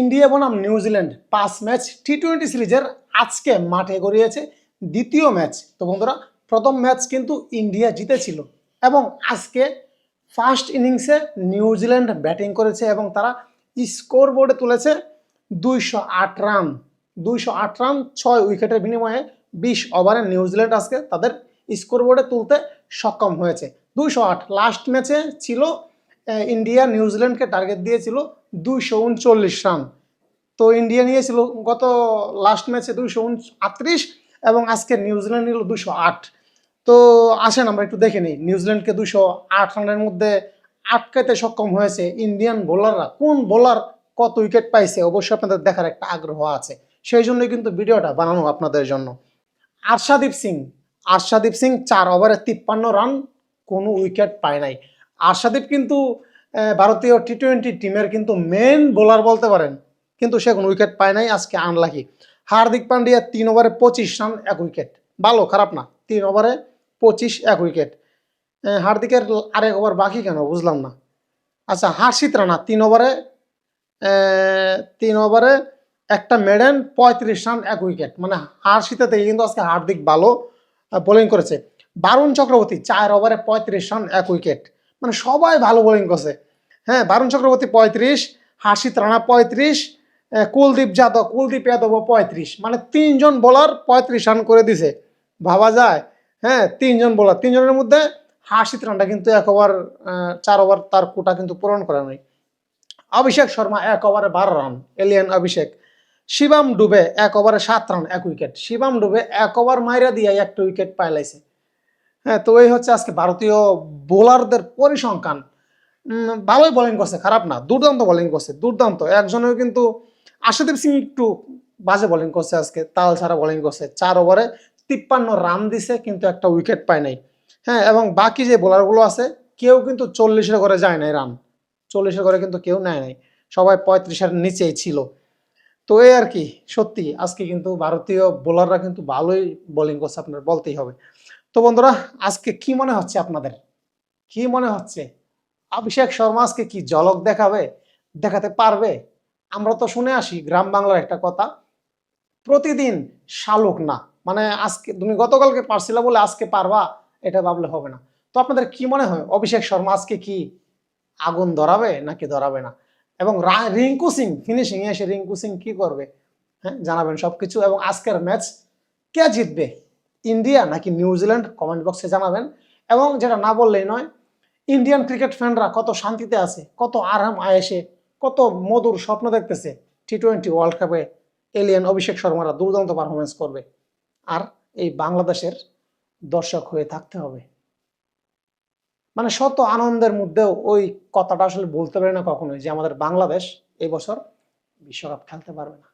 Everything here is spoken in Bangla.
ইন্ডিয়া বনাম নিউজিল্যান্ড পাঁচ ম্যাচ টি টোয়েন্টি সিরিজের আজকে মাঠে গড়িয়েছে দ্বিতীয় ম্যাচ। তো বন্ধুরা, প্রথম ম্যাচ কিন্তু ইন্ডিয়া জিতেছিল এবং আজকে ফার্স্ট ইনিংসে নিউজিল্যান্ড ব্যাটিং করেছে এবং তারা স্কোর বোর্ডে তুলেছে দুইশো আট রান। দুইশো আট রান, ছয় উইকেটের বিনিময়ে বিশ ওভারে নিউজিল্যান্ড আজকে তাদের স্কোর বোর্ডে তুলতে সক্ষম হয়েছে। দুইশো আট লাস্ট ম্যাচে ছিল ইন্ডিয়া নিউজিল্যান্ডকে টার্গেট দিয়েছিল দুইশো উনচল্লিশ রান। তো ইন্ডিয়া নিয়েছিল গত লাস্ট ম্যাচে দুইশো আটত্রিশ এবং আজকে নিউজিল্যান্ড নিল দুশো আট। তো আসেন আমরা একটু দেখে নিই, নিউজিল্যান্ডকে দুশো আট রানের মধ্যে আটকাইতে সক্ষম হয়েছে ইন্ডিয়ান বোলাররা। কোন বোলার কত উইকেট পাইছে অবশ্যই আপনাদের দেখার একটা আগ্রহ আছে। সেই জন্যই কিন্তু ভিডিওটা বানানো আপনাদের জন্য। আরশাদীপ সিং আরশাদীপ সিং চার ওভারে তিপ্পান্ন রান, কোনো উইকেট পায় নাই। আরশাদীপ কিন্তু ভারতীয় টি টোয়েন্টি টিমের কিন্তু মেন বোলার বলতে পারেন। কিন্তু সে কোনো উইকেট পায় নাই, আজকে আনলাকি হার্দিক পান্ডিয়া তিন ওভারে পঁচিশ রান, এক উইকেট ভালো, খারাপ না। তিন ওভারে পঁচিশ, এক উইকেট হার্দিকের আরেক ওভার বাকি কেন? বুঝলাম না। আচ্ছা হার্ষিত রানা, তিন ওভারে তিন ওভারে একটা মেডেন পঁয়ত্রিশ রান, এক উইকেট মানে হার্ষিতা থেকে কিন্তু আজকে হার্দিক ভালো বোলিং করেছে। বারুণ চক্রবর্তী, চার ওভারে পঁয়ত্রিশ রান, এক উইকেট মানে সবাই ভালো বোলিং করছে। হ্যাঁ বারুণ চক্রবর্তী পঁয়ত্রিশ হাসিত রানা পঁয়ত্রিশ কুলদীপ যাদব কুলদীপ যাদব পঁয়ত্রিশ। মানে তিনজন বোলার পঁয়ত্রিশ রান করে দিছে। ভাবা যায়। হ্যাঁ তিনজন বোলার তিনজনের মধ্যে হাসিত রানটা কিন্তু এক ওভার চার ওভার তার কোটা কিন্তু পূরণ করে নাই। অভিষেক শর্মা এক ওভারে বারো রান এলিয়ান অভিষেক। শিবাম ডুবে এক ওভারে সাত রান এক উইকেট শিবাম ডুবে এক ওভার মাইরা দিয়ে একটা উইকেট পাইলাইছে। হ্যাঁ তো এই হচ্ছে আজকে ভারতীয় বোলারদের পরিসংখ্যান। ভালোই বোলিং করছে, খারাপ না, দুর্দান্ত বোলিং করছে, দুর্দান্ত। একজনেও কিন্তু আশাদীপ সিং একটু বাজে বোলিং করছে আজকে, তাল ছাড়া বোলিং করছে, চার ওভারে তিপ্পান্ন রান দিছে, কিন্তু একটা উইকেট পায় নাই। হ্যাঁ এবং বাকি যে বোলারগুলো আছে, কেউ কিন্তু চল্লিশের করে যায় নাই রান চল্লিশের করে কিন্তু কেউ নেয় নাই, সবাই পঁয়ত্রিশের নিচেই ছিল। তো এই আর কি, সত্যি, আজকে কিন্তু ভারতীয় বোলাররা কিন্তু ভালোই বোলিং করছে, আপনার বলতেই হবে। তো বন্ধুরা, আজকে কি মনে হচ্ছে আপনাদের? কি মনে হচ্ছে? অভিষেক শর্মা আজকে কি ঝলক দেখাবে? দেখাতে পারবে? আমরা তো শুনে আসি, গ্রাম বাংলার একটা কথা। প্রতিদিন শালুক না। মানে আজকে, তুমি গতকালকে পারছিলা বলে আজকে পারবা, এটা ভাবলে হবে না। তো আপনাদের কি মনে হয়? অভিষেক শর্মা আজকে কি আগুন ধরাবে নাকি ধরাবে না? এবং রিঙ্কু সিং ফিনিশিং এসে রিঙ্কু সিং কি করবে? হ্যাঁ জানাবেন সবকিছু। এবং আজকের ম্যাচ কে জিতবে? ইন্ডিয়া নাকি নিউজিল্যান্ড কমেন্ট বক্সে জানাবেন। এবং যেটা না বললেই নয়, ইন্ডিয়ান ক্রিকেট ফ্যানরা কত শান্তিতে আছে, কত আরাম আয়েসে, কত মধুর স্বপ্ন দেখতেছে। টি টোয়েন্টি ওয়ার্ল্ড কাপে এলিয়ান অভিষেক শর্মারা দুর্দান্ত পারফরমেন্স করবে। আর এই বাংলাদেশের দর্শক হয়ে থাকতে হবে। মানে শত আনন্দের মধ্যেও ওই কথাটা আসলে বলতে পারে না কখনোই যে আমাদের বাংলাদেশ এবছর বিশ্বকাপ খেলতে পারবে না।